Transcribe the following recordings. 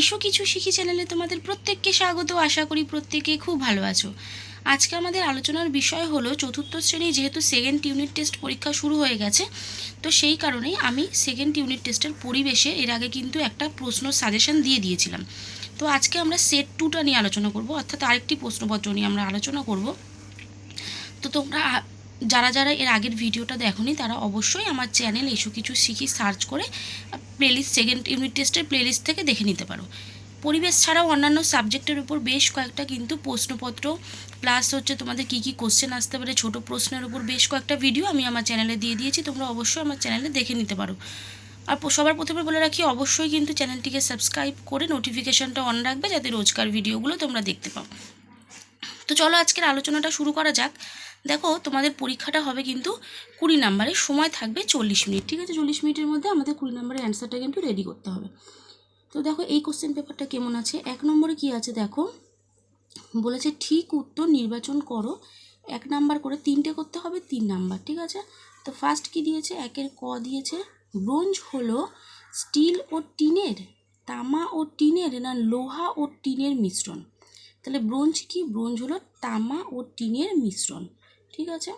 এসো কিছু শিখি চ্যানেলে তোমাদের প্রত্যেককে স্বাগত। আশা করি প্রত্যেকে খুব ভালো আছো। আজকে আমাদের আলোচনার বিষয় হলো চতুর্থ শ্রেণি যেহেতু সেকেন্ড ইউনিট টেস্ট পরীক্ষা শুরু হয়ে গেছে, তো সেই কারণেই আমি সেকেন্ড ইউনিট টেস্টের পরিবেশে এর আগে কিন্তু একটা প্রশ্ন সাজেশন দিয়ে দিয়েছিলাম। তো আজকে আমরা সেট টুটা নিয়ে আলোচনা করব, অর্থাৎ আরেকটি প্রশ্নপত্র নিয়ে আমরা আলোচনা করব। তো তোমরা যারা যারা এর আগের ভিডিওটা দেখোনি, তারা অবশ্যই আমার চ্যানেল এসো কিছু শিখি সার্চ করে প্লেলিস্ট সেকেন্ড ইউনিট টেস্টের প্লেলিস্ট থেকে দেখে নিতে পারো। পরিবেশ ছাড়াও অন্যান্য সাবজেক্টের উপর বেশ কয়েকটা কিন্তু প্রশ্নপত্র প্লাস হচ্ছে তোমাদের কী কী কোশ্চেন আসতে পারে, ছোট প্রশ্নের উপর বেশ কয়েকটা ভিডিও আমি আমার চ্যানেলে দিয়ে দিয়েছি, তোমরা অবশ্যই আমার চ্যানেলে দেখে নিতে পারো। আর সবার প্রথমে বলে রাখি, অবশ্যই কিন্তু চ্যানেলটিকে সাবস্ক্রাইব করে নোটিফিকেশনটা অন রাখবে, যাতে রোজকার ভিডিওগুলো তোমরা দেখতে পাও। তো চলো আজকের আলোচনাটা শুরু করা যাক। দেখো তোমাদের পরীক্ষাটা হবে কিন্তু কুড়ি নাম্বারের সময় থাকবে চল্লিশ মিনিট। ঠিক আছে, চল্লিশ মিনিটের মধ্যে আমাদের কুড়ি নাম্বারের অ্যান্সারটা কিন্তু রেডি করতে হবে। তো দেখো এই কোশ্চেন পেপারটা কেমন আছে? এক নম্বরে কি আছে দেখো? বলেছে, ঠিক উত্তর নির্বাচন করো। এক নাম্বার করে তিনটে করতে হবে, তিন নাম্বার ঠিক আছে? তো ফার্স্ট কি দিয়েছে? একের ক দিয়েছে। ব্রোঞ্জ হলো স্টিল ও টিনের তামা ও টিনের না লোহা ও টিনের মিশ্রণ? তাহলে ব্রোঞ্জ কি? ব্রোঞ্জ হলো তামা ও টিনের মিশ্রণ। ঠিক আছে?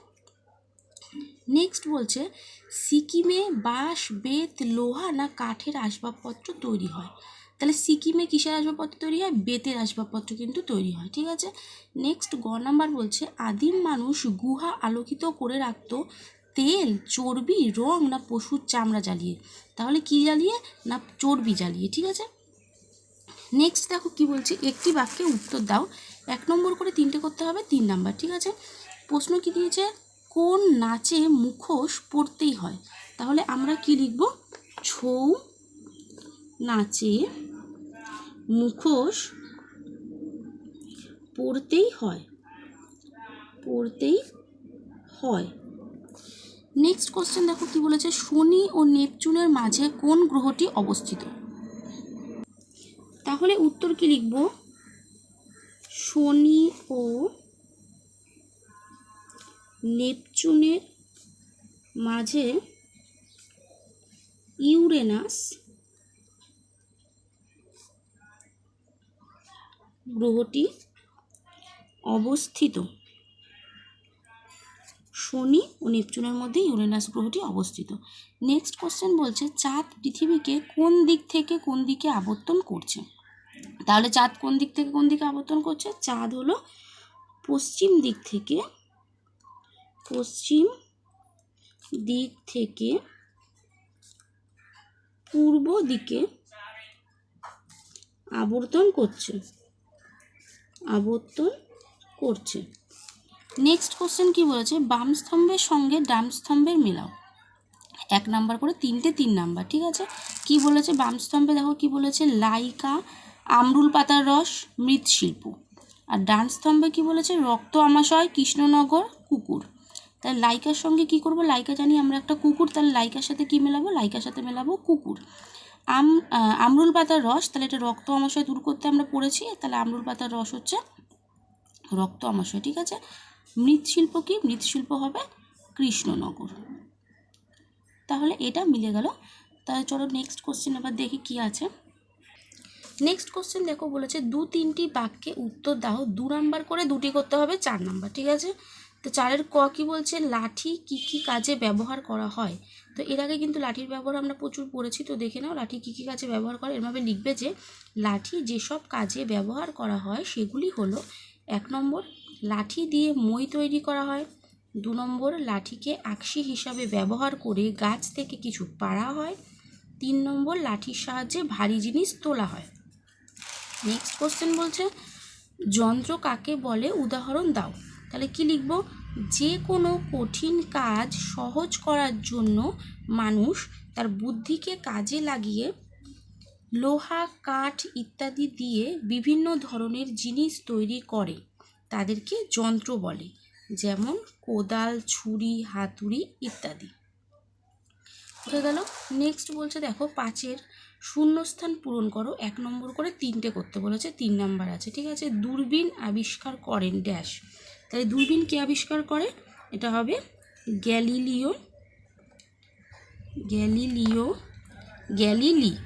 নেক্সট বলছে, সিকিমে বাঁশ, বেত, লোহা না কাঠের আসবাবপত্র তৈরি হয়? তাহলে সিকিমে কিসের আসবাবপত্র তৈরি হয়? বেতের আসবাবপত্র কিন্তু তৈরি হয়, ঠিক আছে? নেক্সট গ নাম্বার বলছে, আদিম মানুষ গুহা আলোকিত করে রাখত, তেল, চর্বি, রং না পশুর চামড়া জ্বালিয়ে। তাহলে কি জ্বালিয়ে? না চর্বি জ্বালিয়ে, ঠিক আছে? নেক্সট দেখো কি বলছে, একটি বাক্যে উত্তর দাও। এক নম্বর করে তিনটে করতে হবে, তিন নাম্বার, ঠিক আছে? প্রশ্ন কি দিয়েছে? কোন নাচে মুখোশ পড়তেই হয়? তাহলে আমরা কি লিখব? ছৌ নাচে মুখোশ পড়তেই হয়। পড়তেই হয়। নেক্সট কোশ্চেন দেখো কি বলেছে? শনি ও নেপচুনের মাঝে কোন গ্রহটি অবস্থিত? তাহলে উত্তর কি লিখব? শনি ও নেপচুনের মাঝে ইউরেনাস গ্রহটি অবস্থিত। শনি ও নেপচুনের মধ্যে ইউরেনাস গ্রহটি অবস্থিত। নেক্সট কোশ্চেন বলছে, চাঁদ পৃথিবীকে কোন দিক থেকে কোন দিকে আবর্তন করছে? তাহলে চাঁদ কোন দিক থেকে কোন দিকে আবর্তন করছে? চাঁদ হলো পশ্চিম দিক থেকে পশ্চিম দিক থেকে পূর্ব দিকে আবর্তন করছে। আবর্তন করছে। নেক্সট কোশ্চেন কি বলেছে? বাম স্তম্ভের সঙ্গে ডান স্তম্ভের মেলাও। এক নাম্বার করে তিনটে তিন নাম্বার, ঠিক আছে? কি বলেছে? বাম স্তম্ভে দেখো কি বলেছে? লাইকা, আমরুল পাতার রস, মৃৎশিল্প। আর ডান স্তম্ভে কি বলেছে? রক্ত আমাশয়, কৃষ্ণনগর, কুকুর। তাহলে লাইকার সঙ্গে কি করব? লাইকা জানি আমরা একটা কুকুর, তাহলে লাইকার সাথে কি মেলাবো? লাইকার সাথে মেলাবো কুকুর। আম আমরুল পাতার রস, তাহলে এটা রক্ত আমাশয় দূর করতে আমরা পড়েছি, তাহলে আমরুল পাতার রস হচ্ছে রক্ত আমাশয় ঠিক আছে? মৃৎশিল্প কি? মৃৎশিল্প হবে কৃষ্ণনগর। তাহলে এটা মিলে গেল। তাহলে চলো নেক্সট কোশ্চেন এবার দেখি কি আছে। নেক্সট কোশ্চেন দেখো বলেছে, দু তিনটি বাক্যে উত্তর দাও, দু নাম্বার করে দুটি করতে হবে, চার নাম্বার, ঠিক আছে? তো চারের ক কি বলছে? লাঠি কি কি কাজে ব্যবহার করা হয়? তো এর আগে কিন্তু লাঠির ব্যবহার আমরা প্রচুর পড়েছি, তো দেখে নাও লাঠি কী কী কাজে ব্যবহার করে। এরভাবে লিখবে যে, লাঠি যেসব কাজে ব্যবহার করা হয় সেগুলি হলো, এক নম্বর, লাঠি দিয়ে মই তৈরি করা হয়। দু নম্বর, লাঠিকে আকশি হিসাবে ব্যবহার করে গাছ থেকে কিছু পাড়া হয়। তিন নম্বর, লাঠির সাহায্যে ভারী জিনিস তোলা হয়। নেক্সট কোশ্চেন বলছে, যন্ত্র কাকে বলে? উদাহরণ দাও। তাহলে কি লিখব? যে কোনো কঠিন কাজ সহজ করার জন্য মানুষ তার বুদ্ধিকে কাজে লাগিয়ে লোহা, কাঠ ইত্যাদি দিয়ে বিভিন্ন ধরনের জিনিস তৈরি করে। তাদেরকে যন্ত্র বলে, যেমন কোদাল, ছুরি, হাতুড়ি ইত্যাদি। হয়ে গেল? নেক্সট বলছে, দেখো, পাঁচের শূন্যস্থান পূরণ করো। এক নম্বর করে তিনটে করতে বলেছে, তিন নাম্বার আছে, ঠিক আছে? দূরবীন আবিষ্কার করেন ড্যাশ তাহলে দূরবীন কে আবিষ্কার করে? এটা হবে গ্যালিলিও। গ্যালিলিও। গ্যালিলি।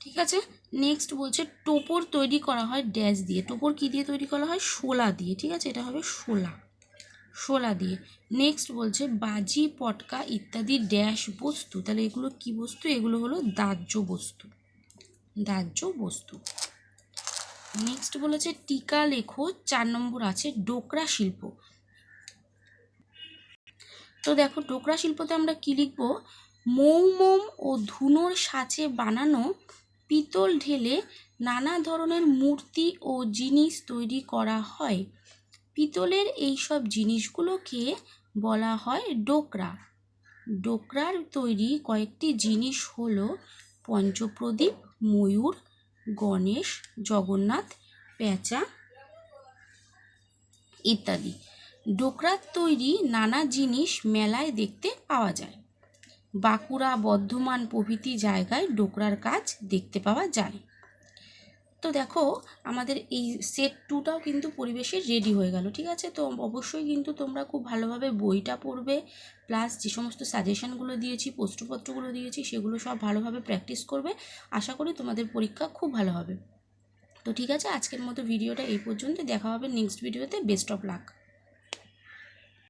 ঠিক আছে? নেক্সট বলছে টোপর তৈরি করা হয় ড্যাশ দিয়ে। টোপর কী দিয়ে তৈরি করা হয়? শোলা দিয়ে। ঠিক আছে? এটা হবে শোলা। শোলা দিয়ে। নেক্সট বলছে বাজি, পটকা ইত্যাদি ড্যাশ বস্তু। তাহলে এগুলো কি বস্তু? এগুলো হলো দাহ্য বস্তু। দাহ্য বস্তু। নেক্সট বলেছে, টিকা লেখো, চার নম্বর আছে, ডোকরা শিল্প। তো দেখো, ডোকরা শিল্পতে আমরা কি লিখব? মৌমম ও ধুনোর সাঁচে বানানো, পিতল ঢেলে নানা ধরনের মূর্তি ও জিনিস তৈরি করা হয়। পিতলের এইসব জিনিসগুলোকে বলা হয় ডোকরা। ডোকরার তৈরি কয়েকটি জিনিস হলো পঞ্চপ্রদীপ, ময়ূর গণেশ, জগন্নাথ, পেঁচা ইত্যাদি। ডোকরার তৈরি নানা জিনিস মেলায় দেখতে পাওয়া যায়। বাঁকুড়া বর্ধমান প্রভৃতি জায়গায় ডোকরার কাজ দেখতে পাওয়া যায়। তো দেখো, আমাদের এই সেট টুটাও কিন্তু পরিবেশে রেডি হয়ে গেল, ঠিক আছে? তো অবশ্যই কিন্তু তোমরা খুব ভালোভাবে বইটা পড়বে প্লাস যে সমস্ত সাজেশনগুলো দিয়েছি পোস্টপত্রগুলো দিয়েছি, সেগুলো সব ভালোভাবে প্র্যাকটিস করবে। আশা করি তোমাদের পরীক্ষা খুব ভালো হবে। তো ঠিক আছে, আজকের মতো ভিডিওটা এই পর্যন্ত দেখা হবে নেক্সট ভিডিওতে বেস্ট অফ লাক